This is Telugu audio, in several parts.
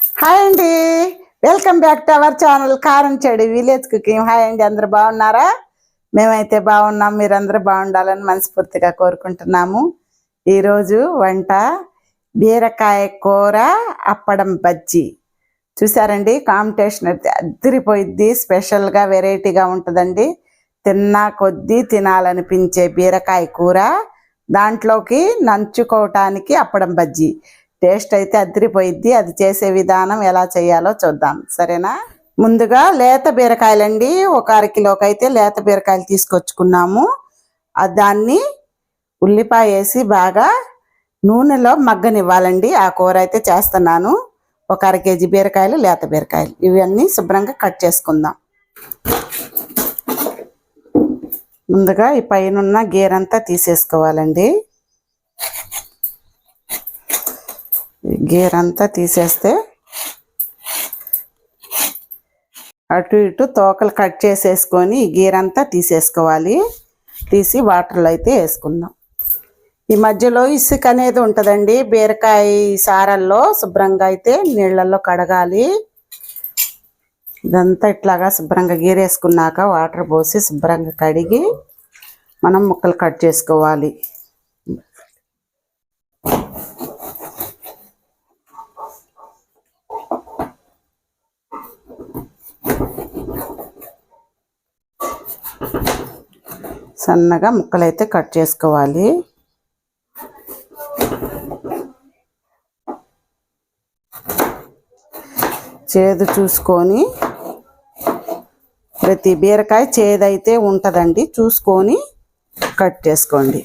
హాయ్ అండి. Welcome back to our channel Karamchedu village cooking hi అండి అందరు బాగున్నారా? మేమైతే బాగున్నాం మీరందరూ బాగుండాలని మనస్ఫూర్తిగా కోరుకుంటున్నాము. ఈరోజు వంట బీరకాయ కూర అప్పడం బజ్జీ. చూసారండి కాంపిటీషన్ అద్దరిపోయిద్ది స్పెషల్గా వెరైటీగా ఉంటుందండి. తిన్నా కొద్దీ తినాలనిపించే బీరకాయ కూర. దాంట్లోకి నంచుకోవటానికి అప్పడం బజ్జీ. టేస్ట్ అయితే అదిరిపోయిద్ది. అది చేసే విధానం ఎలా చేయాలో చూద్దాం. సరేనా? ముందుగా లేత బీరకాయలండి. ఒక అరకిలోకి అయితే లేత బీరకాయలు తీసుకొచ్చుకున్నాము. దాన్ని ఉల్లిపాయ వేసి బాగా నూనెలో మగ్గనివ్వాలండి. ఆ కూర అయితే చేస్తున్నాను. ఒక అర కేజీ బీరకాయలు లేత బీరకాయలు. ఇవన్నీ శుభ్రంగా కట్ చేసుకుందాం. ముందుగా ఈ పైన గీరంతా తీసేసుకోవాలండి. గేర్ అంతా తీసేస్తే అటు ఇటు తోకలు కట్ చేసేసుకొని ఈ అంతా తీసేసుకోవాలి. తీసి వాటర్లో అయితే వేసుకుందాం. ఈ మధ్యలో ఇసుక అనేది ఉంటుందండి. బీరకాయ సారల్లో శుభ్రంగా అయితే నీళ్ళల్లో కడగాలి. ఇదంతా ఇట్లాగా శుభ్రంగా గీరేసుకున్నాక వాటర్ పోసి శుభ్రంగా కడిగి మనం ముక్కలు కట్ చేసుకోవాలి. సన్నగా ముక్కలైతే కట్ చేసుకోవాలి. చేదు చూసుకొని ప్రతి బీరకాయ చేదైతే ఉంటుందండి చూసుకొని కట్ చేసుకోండి.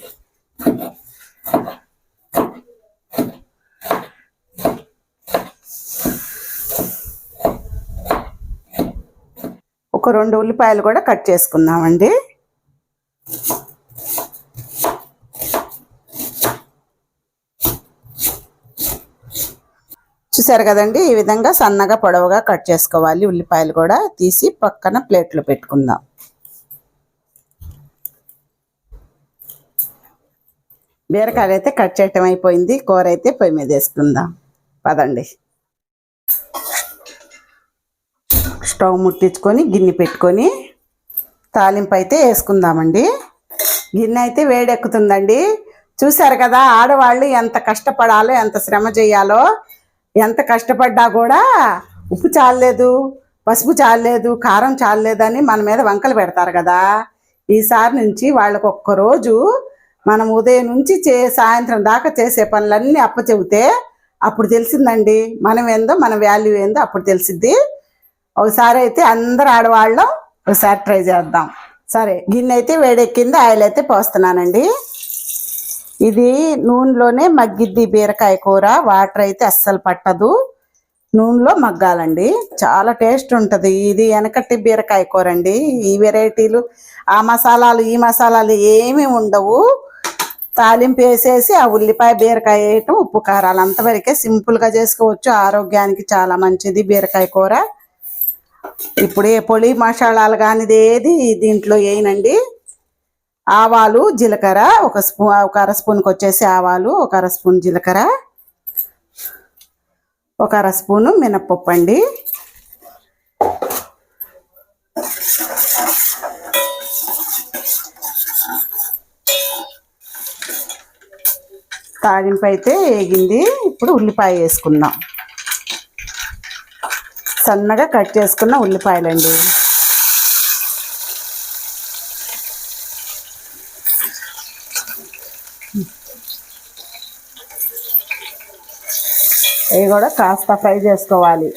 ఒక రెండు ఉల్లిపాయలు కూడా కట్ చేసుకుందామండి. చూసారు కదండి? ఈ విధంగా సన్నగా పొడవుగా కట్ చేసుకోవాలి. ఉల్లిపాయలు కూడా తీసి పక్కన ప్లేట్లో పెట్టుకుందాం. బీరకాయలు అయితే కట్ చేయటం అయిపోయింది. కూర అయితే పొయ్యి మీద వేసుకుందాం. పదండి. స్టవ్ ముట్టించుకొని గిన్నె పెట్టుకొని తాలింపు అయితే వేసుకుందామండి. గిన్నె అయితే వేడెక్కుతుందండి. చూశారు కదా ఆడవాళ్ళు ఎంత కష్టపడాలో ఎంత శ్రమ చేయాలో ఎంత కష్టపడ్డా కూడా ఉప్పు చాలలేదు పసుపు చాలలేదు కారం చాలలేదని మన మీద వంకలు పెడతారు కదా. ఈసారి నుంచి వాళ్ళకు ఒక్కరోజు మనం ఉదయం నుంచి చే సాయంత్రం దాకా చేసే పనులన్నీ అప్పచెబితే అప్పుడు తెలిసిందండి. మనం ఏందో మన వాల్యూ ఏందో అప్పుడు తెలిసిద్ది. ఒకసారి అయితే అందరు ఆడవాళ్ళం ఒకసారి ట్రై చేద్దాం. సరే గిన్నె అయితే వేడెక్కింది ఆయిల్ అయితే పోస్తున్నానండి. ఇది నూనెలోనే మగ్గిద్ది బీరకాయ కూర. వాటర్ అయితే అస్సలు పట్టదు. నూనెలో మగ్గాలండి. చాలా టేస్ట్ ఉంటుంది. ఇది వెనకటి బీరకాయ కూర అండి. ఈ వెరైటీలు ఆ మసాలాలు ఈ మసాలాలు ఏమీ ఉండవు. తాలింపు వేసేసి ఆ ఉల్లిపాయ బీరకాయ వేయటం ఉప్పు కారాలు అంతవరకే సింపుల్గా చేసుకోవచ్చు. ఆరోగ్యానికి చాలా మంచిది బీరకాయ కూర. ఇప్పుడు ఏ పొడి మసాలాలు కానిది ఏది దీంట్లో వేయనండి. ఆవాలు జీలకర్ర ఒక స్పూ ఒక అర స్పూన్కి వచ్చేసి ఆవాలు ఒక అర స్పూన్ జీలకర్ర ఒక అర స్పూను మినప్పప్పు అండి. తాగింపు అయితే వేగింది. ఇప్పుడు ఉల్లిపాయ వేసుకుందాం. సన్నగా కట్ చేసుకున్న ఉల్లిపాయలండి. ఇవి కూడా కాస్త ఫ్రై చేసుకోవాలి.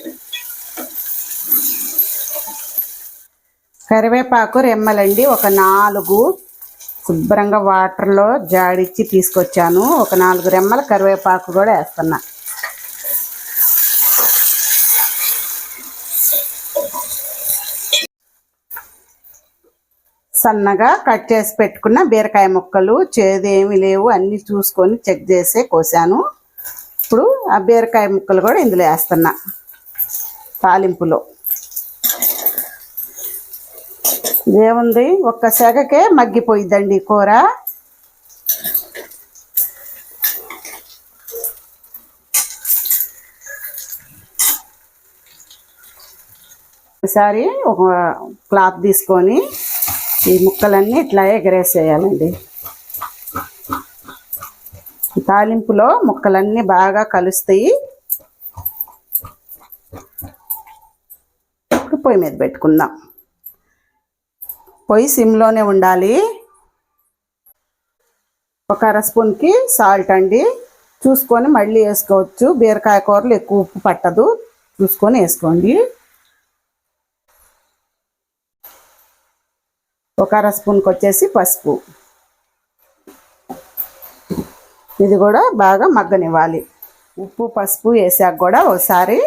కరివేపాకు రెమ్మలండి ఒక నాలుగు శుభ్రంగా వాటర్లో జాడిచ్చి తీసుకొచ్చాను. ఒక నాలుగు రెమ్మల కరివేపాకు కూడా వేస్తున్నా. సన్నగా కట్ చేసి పెట్టుకున్న బీరకాయ ముక్కలు చేదు లేవు. అన్నీ చూసుకొని చెక్ చేసే కోసాను. ఇప్పుడు ఆ బీరకాయ ముక్కలు కూడా ఇందులో వేస్తున్నా. తాలింపులో. ఏముంది? ఒక్క సెగకే మగ్గిపోయిద్దండి కూర. ఒకసారి ఒక క్లాత్ తీసుకొని ఈ ముక్కలన్నీ ఇట్లా ఎగరేసేయాలండి. తాలింపులో ముక్కలన్నీ బాగా కలుస్తాయి. ఇప్పుడు పొయ్యి మీద పెట్టుకుందాం. పొయ్యి సిమ్లోనే ఉండాలి. ఒక అర స్పూన్కి సాల్ట్ అండి. చూసుకొని మళ్ళీ వేసుకోవచ్చు. బీరకాయ కూరలు ఎక్కువ ఉప్పు పట్టదు. చూసుకొని వేసుకోండి. ఒక అర స్పూన్కి వచ్చేసి పసుపు. ఇది కూడా బాగా మగ్గనివ్వాలి. ఉప్పు పసుపు వేసాక కూడా ఒకసారి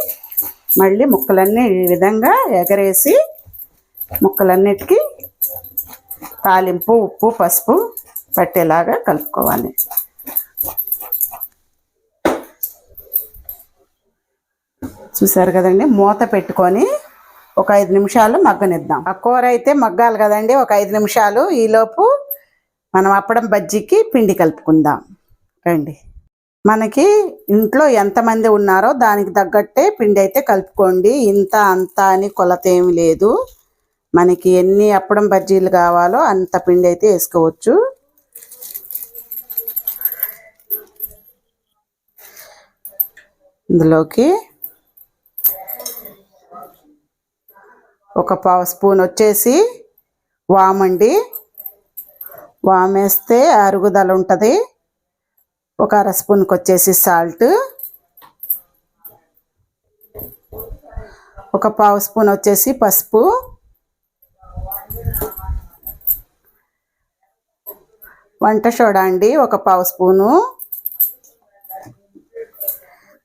మళ్ళీ ముక్కలన్నీ ఈ విధంగా ఎగరేసి ముక్కలన్నిటికీ తాలింపు ఉప్పు పసుపు పట్టేలాగా కలుపుకోవాలి. చూసారు కదండి? మూత పెట్టుకొని ఒక ఐదు నిమిషాలు మగ్గనిద్దాం. ఆ కూర అయితే మగ్గాలి కదండి? ఒక ఐదు నిమిషాలు. ఈలోపు మనం అప్పడం బజ్జీకి పిండి కలుపుకుందాం. రండి. మనకి ఇంట్లో ఎంతమంది ఉన్నారో దానికి తగ్గట్టే పిండి అయితే కలుపుకోండి. ఇంత అంత అని కొలత ఏమి లేదు. మనకి ఎన్ని అప్పడం బజ్జీలు కావాలో అంత పిండి అయితే వేసుకోవచ్చు. ఇందులోకి ఒక పావు స్పూన్ వచ్చేసి వామండి. వామేస్తే అరుగుదల ఉంటుంది. ఒక అర స్పూన్కి వచ్చేసి సాల్ట్. ఒక పావు స్పూన్ వచ్చేసి పసుపు. వంట సోడా అండి ఒక పావు స్పూను.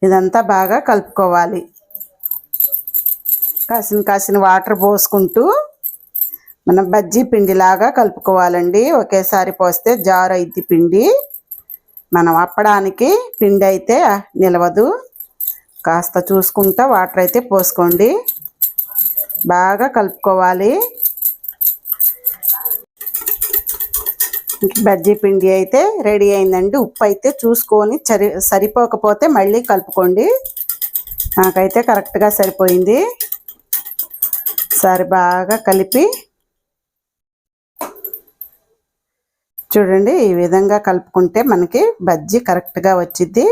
ఇదంతా బాగా కలుపుకోవాలి. కాసిన కాసిన వాటర్ పోసుకుంటూ మనం బజ్జీ పిండిలాగా కలుపుకోవాలండి. ఒకేసారి పోస్తే జారు అయింది పిండి. మనం అప్పడానికి పిండి అయితే నిలవదు. కాస్త చూసుకుంటా వాటర్ అయితే పోసుకోండి. బాగా కలుపుకోవాలి. బజ్జీ పిండి అయితే రెడీ అయిందండి. ఉప్పు అయితే చూసుకొని సరి సరిపోకపోతే మళ్ళీ కలుపుకోండి. నాకైతే కరెక్ట్గా సరిపోయింది. సరి బాగా కలిపి చూడండి ఈ విధంగా కలుపుకుంటే మనకి బజ్జీ కరెక్ట్గా వచ్చింది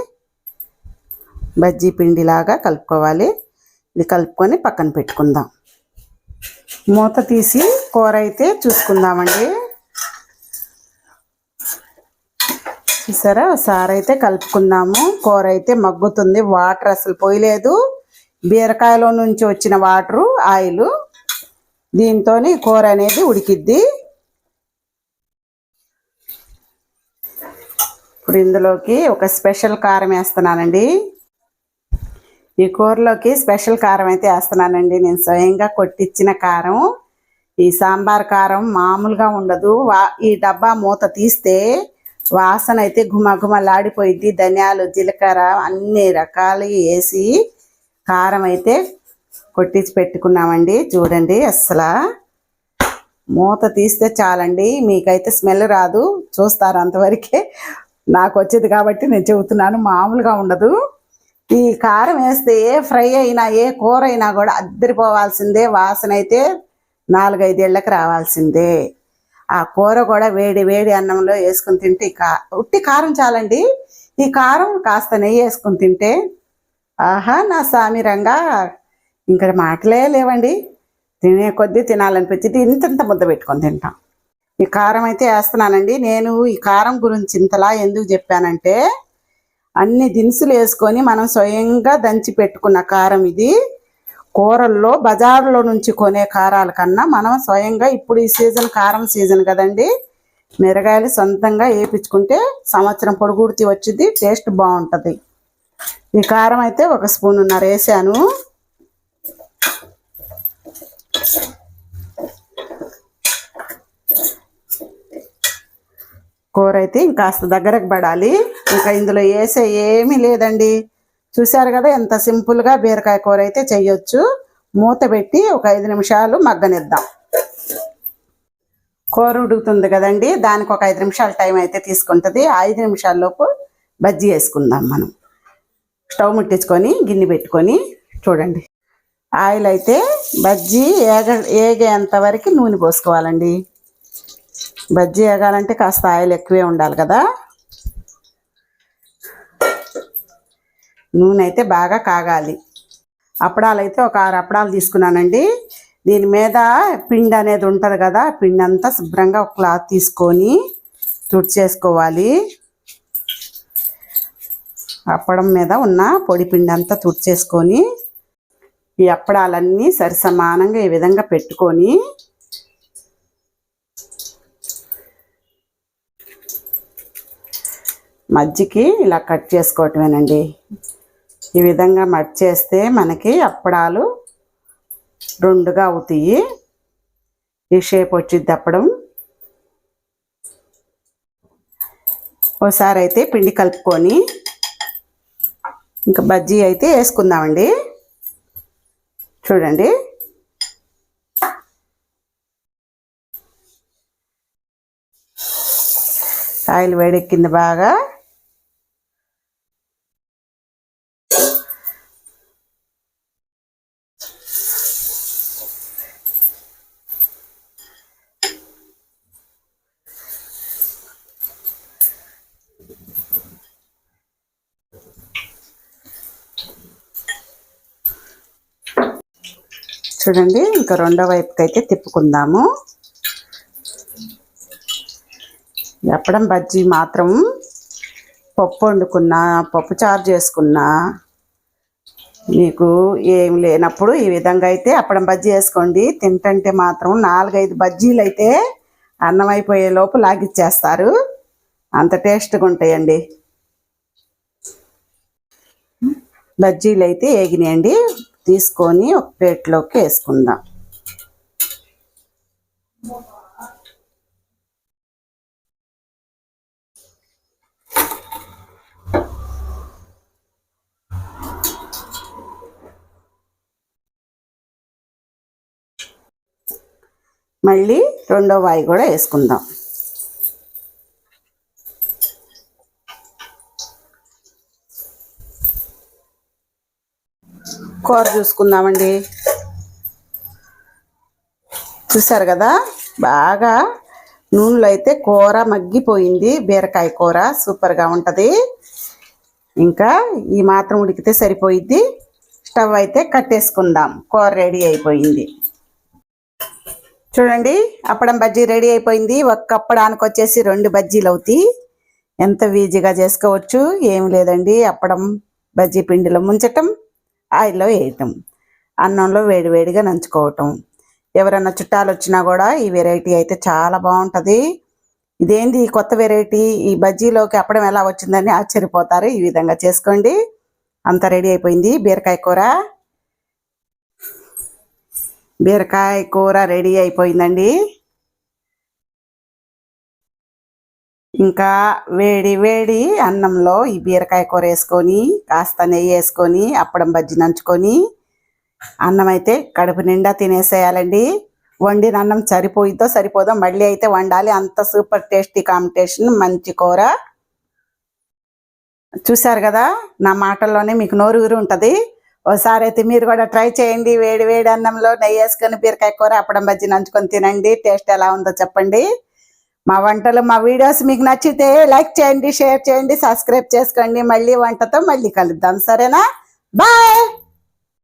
బజ్జీ పిండిలాగా కలుపుకోవాలి. ఇది కలుపుకొని పక్కన పెట్టుకుందాం. మూత తీసి కూర అయితే చూసుకుందామండి. చూసారా? సార్ అయితే కలుపుకుందాము. కూర అయితే మగ్గుతుంది. వాటర్ అసలు పోయలేదు. బీరకాయలో నుంచి వచ్చిన వాటరు ఆయిల్ దీంతో కూర అనేది ఉడికిద్ది. ఇప్పుడు ఇందులోకి ఒక స్పెషల్ కారం వేస్తున్నానండి. ఈ కూరలోకి స్పెషల్ కారం అయితే వేస్తున్నానండి నేను స్వయంగా కొట్టించిన కారం. ఈ సాంబార్ కారం మామూలుగా ఉండదు. వా ఈ డబ్బా మూత తీస్తే వాసన అయితే ఘుమఘుమలాడిపోయింది ధనియాలు జీలకర్ర అన్ని రకాలు వేసి కారం అయితే కొట్టించి పెట్టుకున్నామండి. చూడండి అస్సలు. మూత తీస్తే చాలండి. మీకైతే స్మెల్ రాదు. చూస్తారు అంతవరకే. నాకు వచ్చేది కాబట్టి నేను చెబుతున్నాను మామూలుగా ఉండదు. ఈ కారం వేస్తే ఏ ఫ్రై అయినా ఏ కూర అయినా కూడా అద్దరిపోవాల్సిందే వాసన అయితే నాలుగైదేళ్ళకు రావాల్సిందే. ఆ కూర కూడా వేడి వేడి అన్నంలో వేసుకుని తింటే కా ఉట్టి కారం చాలండి. ఈ కారం కాస్త నెయ్యి వేసుకుని తింటే ఆహా నా సామిరంగా ఇంకా మాటలే లేవండి. తినే కొద్దీ తినాలనిపించింది ఇంత ముద్ద పెట్టుకొని తింటాం. ఈ కారం అయితే వేస్తున్నానండి. నేను ఈ కారం గురించి ఇంతలా ఎందుకు చెప్పానంటే అన్ని దినుసులు వేసుకొని మనం స్వయంగా దంచి పెట్టుకున్న కారం ఇది. కూరల్లో బజార్లో నుంచి కొనే కారాల కన్నా మనం స్వయంగా ఇప్పుడు ఈ సీజన్ కారం సీజన్ కదండి. మిరగాయలు సొంతంగా వేపించుకుంటే సంవత్సరం పొడుగుడితి వచ్చింది టేస్ట్ బాగుంటుంది. ఈ కారం అయితే ఒక స్పూన్ ఉన్నారు వేసాను. కూర అయితే ఇంకాస్త దగ్గరకు పడాలి. ఇంకా ఇందులో వేసే ఏమీ లేదండి. చూశారు కదా ఎంత సింపుల్గా బీరకాయ కూర అయితే చేయొచ్చు. మూత పెట్టి ఒక ఐదు నిమిషాలు మగ్గనిద్దాం. కూర ఉడుకుతుంది కదండి. దానికి ఒక ఐదు నిమిషాల టైం అయితే తీసుకుంటుంది. ఐదు నిమిషాల్లోపు బజ్జీ వేసుకుందాం మనం. స్టవ్ ముట్టించుకొని గిన్నె పెట్టుకొని చూడండి. ఆయిల్ అయితే బజ్జీ ఏగ ఏగేంత వరకు నూనె పోసుకోవాలండి. బజ్జీ ఏగాలంటే కాస్త ఆయిల్ ఎక్కువే ఉండాలి కదా. నూనె అయితే బాగా కాగాలి. అప్పడాలు అయితే ఒక ఆరు అప్పడాలు తీసుకున్నానండి. దీని మీద పిండి అనేది ఉంటుంది కదా పిండి అంతా శుభ్రంగా ఒక క్లాత్ తీసుకొని తుడిచేసుకోవాలి. అప్పడం మీద ఉన్న పొడి పిండి అంతా తుడిచేసుకొని ఈ అప్పడాలన్నీ సరి సమానంగా ఈ విధంగా పెట్టుకొని మజ్జికి ఇలా కట్ చేసుకోవటమేనండి. ఈ విధంగా మట్ చేస్తే మనకి అప్పడాలు రెండుగా అవుతాయి. ఈ షేప్ వచ్చింది అప్పడం. ఒకసారి అయితే పిండి కలుపుకొని ఇంకా బజ్జీ అయితే వేసుకుందామండి. చూడండి. ఆయిల్ వేడెక్కింది బాగా. చూడండి ఇంకా రెండో వైపుకి అయితే తిప్పుకుందాము. ఎప్పడం బజ్జీ మాత్రం పప్పు వండుకున్నా పప్పు చారు చేసుకున్నా మీకు ఏం లేనప్పుడు ఈ విధంగా అయితే అప్పడం బజ్జీ వేసుకోండి. తింటంటే మాత్రం నాలుగైదు బజ్జీలు అయితే అన్నం అయిపోయే లోపు లాగిచ్చేస్తారు. అంత టేస్ట్గా ఉంటాయండి. బజ్జీలు అయితే ఏగినాయండి. తీసుకొని ఒక ప్లేట్లోకి వేసుకుందాం. మళ్ళీ రెండో వాయి కూడా వేసుకుందాం. కూర చూసుకుందామండి. చూసారు కదా? బాగా నూనెలో అయితే కూర మగ్గిపోయింది. బీరకాయ కూర సూపర్గా ఉంటుంది. ఇంకా ఈ మాత్రం ఉడికితే సరిపోయిద్ది. స్టవ్ అయితే కట్టేసుకుందాం. కూర రెడీ అయిపోయింది. చూడండి అప్పడం బజ్జీ రెడీ అయిపోయింది. ఒక్క అప్పడానికి వచ్చేసి రెండు బజ్జీలు అవుతాయి. ఎంత ఈజీగా చేసుకోవచ్చు? ఏం లేదండి. అప్పడం బజ్జీ పిండిలో ముంచటం. ఆయిల్లో వేయటం. అన్నంలో వేడివేడిగా నంచుకోవటం. ఎవరైనా చుట్టాలు వచ్చినా కూడా ఈ వెరైటీ అయితే చాలా బాగుంటుంది. ఇదేంది? ఈ కొత్త వెరైటీ ఈ బజ్జీలోకి అప్పడం ఎలా వచ్చిందని ఆశ్చర్యపోతారు. ఈ విధంగా చేసుకోండి. అంత రెడీ అయిపోయింది. బీరకాయ కూర. బీరకాయ కూర రెడీ అయిపోయిందండి. ఇంకా వేడి వేడి అన్నంలో ఈ బీరకాయ కూర వేసుకొని కాస్త నెయ్యి వేసుకొని అప్పడం బజ్జి నంచుకొని అన్నం అయితే కడుపు నిండా తినేసేయాలండి. వండిన అన్నం సరిపోయిద్దో సరిపోదో మళ్ళీ అయితే వండాలి. అంత సూపర్ టేస్టీ కాంబినేషన్ మంచి కూర. చూశారు కదా నా మాటల్లోనే మీకు నోరు ఊరు ఉంటుంది. ఒకసారి అయితే మీరు కూడా ట్రై చేయండి. వేడి వేడి అన్నంలో నెయ్యి వేసుకొని బీరకాయ కూర అప్పడం బజ్జి నంచుకొని తినండి. టేస్ట్ ఎలా ఉందో చెప్పండి. మా వంటలు మా వీడియోస్ మీకు నచ్చితే లైక్ చేయండి షేర్ చేయండి సబ్స్క్రైబ్ చేసుకోండి. మళ్ళీ వంటతో మళ్ళీ కలుద్దాం. సరేనా? బాయ్!